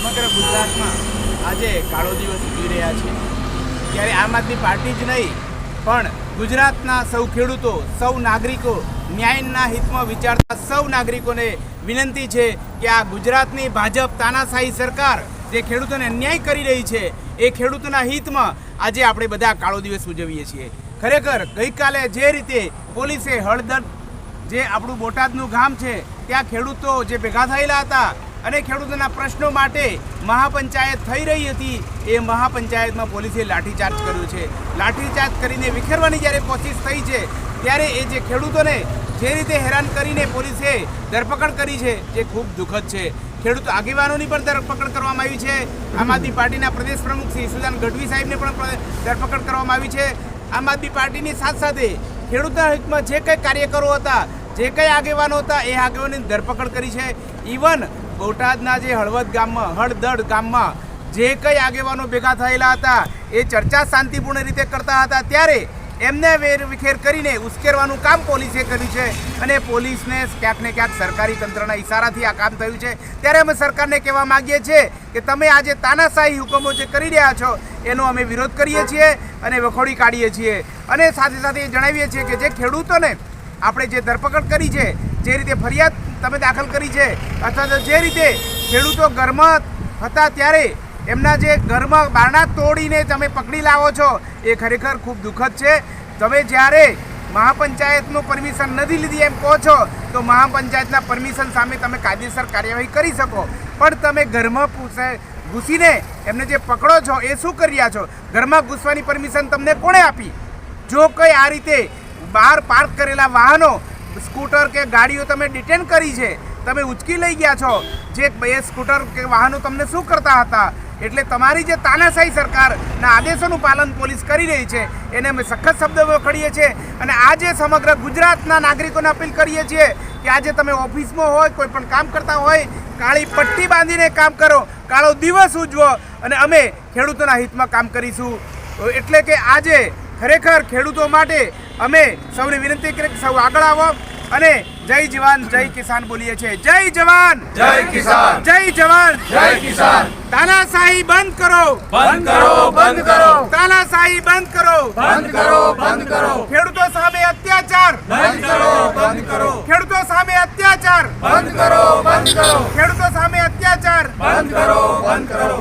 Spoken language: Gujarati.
સમગ્ર ગુજરાતમાં આજે કાળો દિવસ ઉજવી રહ્યા છે. ત્યારે આમ આદમી પાર્ટી જ નહીં, પણ ગુજરાતના સૌ ખેડૂતો, સૌ નાગરિકો ન્યાયના હિતમાં વિચારતા સૌ નાગરિકોને વિનંતી છે કે આ ગુજરાતની ભાજપ તાનાશાહી સરકાર જે ખેડૂતોને અન્યાય કરી રહી છે, એ ખેડૂતોના હિતમાં આજે આપણે બધા કાળો દિવસ ઉજવીએ છીએ. ખરેખર ગઈકાલે જે રીતે પોલીસે હળદર, જે આપણું બોટાદનું ગામ છે, ત્યાં ખેડૂતો જે ભેગા થયેલા હતા અને ખેડૂતોના પ્રશ્નો માટે મહાપંચાયત થઈ રહી હતી. એ મહાપંચાયતમાં પોલીસે લાઠીચાર્જ કર્યો છે. લાઠીચાર્જ કરીને વિખેરવાની જ્યારે કોશિશ થઈ છે, ત્યારે એ જે ખેડૂતોને જે રીતે હેરાન કરીને પોલીસે ધરપકડ કરી છે જે ખૂબ દુઃખદ છે. ખેડૂત આગેવાનોની પણ ધરપકડ કરવામાં આવી છે. આમ આદમી પાર્ટીના પ્રદેશ પ્રમુખ શ્રી સુદાન ગઢવી સાહેબને પણ ધરપકડ કરવામાં આવી છે. આમ આદમી પાર્ટીની સાથે સાથે ખેડૂતના હિતમાં જે કંઈ કાર્યકરો હતા જે કંઈ આગેવાનો હતા, એ આગેવાનોની ધરપકડ કરી છે. ઇવન બોટાદના જે હળવદ ગામમાં, હળદડ ગામમાં જે કંઈ આગેવાનો ભેગા થયેલા હતા, એ ચર્ચા શાંતિપૂર્ણ રીતે કરતા હતા. ત્યારે એમને વેર વિખેર કરીને ઉશ્કેરવાનું કામ પોલીસે કર્યું છે અને પોલીસને ક્યાંક ને ક્યાંક સરકારી તંત્રના ઇશારાથી આ કામ થયું છે. ત્યારે અમે સરકારને કહેવા માંગીએ છીએ કે તમે આજે તાનાશાહી હુકમો જે કરી રહ્યા છો, એનો અમે વિરોધ કરીએ છીએ અને વખોડી કાઢીએ છીએ. અને સાથે સાથે એ જણાવીએ છીએ કે જે ખેડૂતોને આપણે જે ધરપકડ કરી છે, જે રીતે ફરિયાદ તમે દાખલ કરી છે, અથવા તો જે રીતે ખેડૂતો ઘરમાં હતા ત્યારે એમના જે ઘરમાં બારણા તોડીને તમે પકડી લાવો છો, એ ખરેખર ખૂબ દુઃખદ છે. તમે જ્યારે મહાપંચાયતનું પરમિશન નથી લીધી એમ કહો છો, તો મહાપંચાયતના પરમિશન સામે તમે કાયદેસર કાર્યવાહી કરી શકો. પણ તમે ઘરમાં પૂછે ઘૂસીને એમને જે પકડો છો, એ શું કરી રહ્યા છો? ઘરમાં ઘૂસવાની પરમિશન તમને કોણે આપી? જો કંઈ આ રીતે બહાર પાર્ક કરેલા વાહનો, સ્કૂટર કે ગાડીઓ તમે ડિટેન કરી છે, તમે ઉચકી લઈ ગયા છો. જે એ સ્કૂટર કે વાહનો તમને શું કરતા હતા? એટલે તમારી જે તાનાશાહી સરકારના આદેશોનું પાલન પોલીસ કરી રહી છે, એને અમે સખત શબ્દો વખડીએ છીએ અને આજે સમગ્ર ગુજરાતના નાગરિકોને અપીલ કરીએ છીએ કે આજે તમે ઓફિસમાં હોય, કોઈ પણ કામ કરતા હોય, કાળી પટ્ટી બાંધીને કામ કરો, કાળો દિવસ ઉજવો અને અમે ખેડૂતોના હિતમાં કામ કરીશું. એટલે કે આજે ખરેખર ખેડૂતો માટે અમે સૌને વિનંતી કરીએ કે સૌ આગળ આવો અને જય જવાન જય કિસાન બોલીએ છીએ. જય જવાન! જય કિસાન! જય જવાન! જય કિસાન! તાનાશાહી બંધ કરો! બંધ કરો બંધ કરો! તાનાશાહી બંધ કરો! બંધ કરો બંધ કરો! ખેડૂતો સામે અત્યાચાર! બંધ કરો બંધ કરો! ખેડૂતો સામે અત્યાચાર! બંધ કરો બંધ કરો! ખેડૂતો સામે અત્યાચાર! બંધ કરો બંધ કરો!